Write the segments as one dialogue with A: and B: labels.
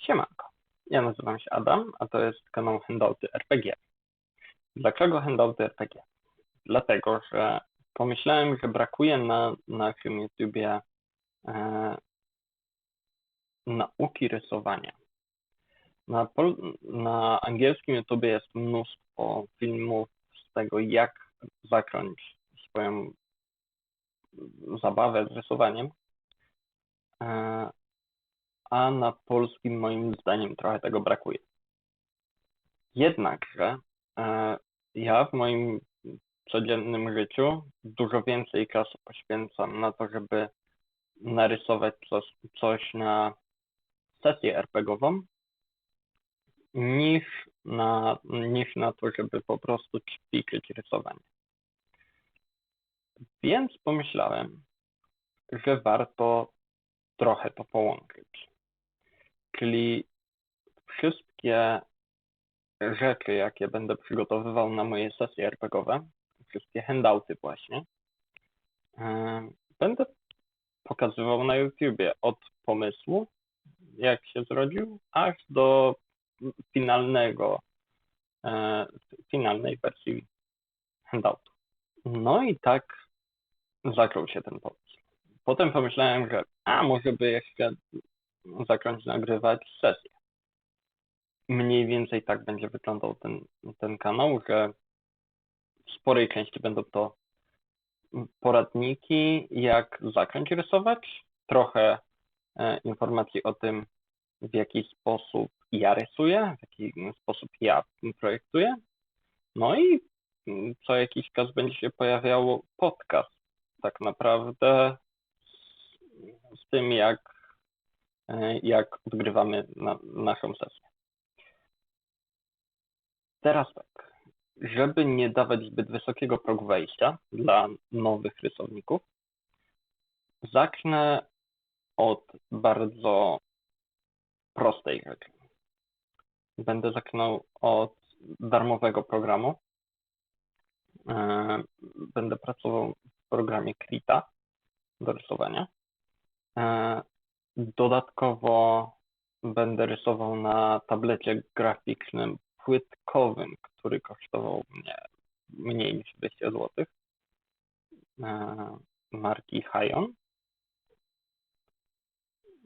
A: Siemanko, ja nazywam się Adam, a to jest kanał Handouty RPG. Dlaczego Handouty RPG? Dlatego, że pomyślałem, że brakuje na naszym YouTubie e, nauki rysowania. Na, pol- na angielskim YouTubie jest mnóstwo filmów z tego, jak zacząć swoją zabawę z rysowaniem. E, a na polskim moim zdaniem trochę tego brakuje. Jednakże e, ja w moim codziennym życiu dużo więcej czasu poświęcam na to, żeby narysować coś, coś na sesję RPGową, niż na, niż na to, żeby po prostu ćwiczyć rysowanie. Więc pomyślałem, że warto trochę to połączyć. Czyli wszystkie rzeczy, jakie będę przygotowywał na moje sesje RPGowe, wszystkie handouty właśnie, e, będę pokazywał na YouTubie od pomysłu, jak się zrodził, aż do finalnego, e, finalnej wersji handoutu. No i tak zaczął się ten pomysł. Potem pomyślałem, że a może by jeszcze zacząć nagrywać sesję. Mniej więcej tak będzie wyglądał ten, ten kanał, że w sporej części będą to poradniki, jak zacząć rysować, trochę e, informacji o tym, w jaki sposób ja rysuję, w jaki sposób ja projektuję. No i co jakiś czas będzie się pojawiało podcast, tak naprawdę z, z tym, jak jak odgrywamy na, naszą sesję. Teraz tak, żeby nie dawać zbyt wysokiego progu wejścia dla nowych rysowników, zacznę od bardzo prostej rzeczy. Będę zaczynał od darmowego programu. E, będę pracował w programie Krita do rysowania. Dodatkowo będę rysował na tablecie graficznym płytkowym, który kosztował mnie mniej niż 200 zł. E, marki Hayon.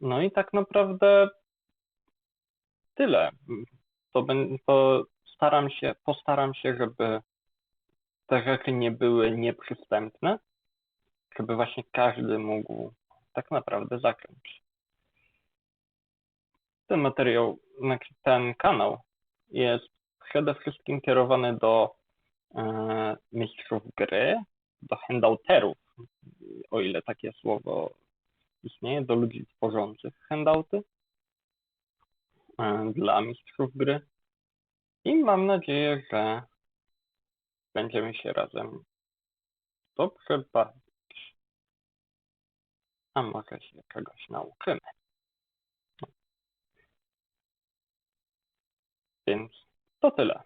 A: No i tak naprawdę tyle. To, to staram się, postaram się, żeby te rzeczy nie były nieprzystępne, żeby właśnie każdy mógł tak naprawdę zacząć ten materiał, znaczy ten kanał jest przede wszystkim kierowany do e, mistrzów gry, do handouterów, o ile takie słowo istnieje, do ludzi tworzących handouty, e, dla mistrzów gry. I mam nadzieję, że będziemy się razem dobrze bawić. A może się czegoś nauczymy. Więc to tyle.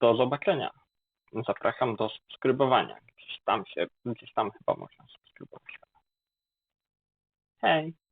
A: Do zobaczenia. Zapraszam do subskrybowania. Gdzieś tam się, gdzieś tam chyba można subskrybować. Hej!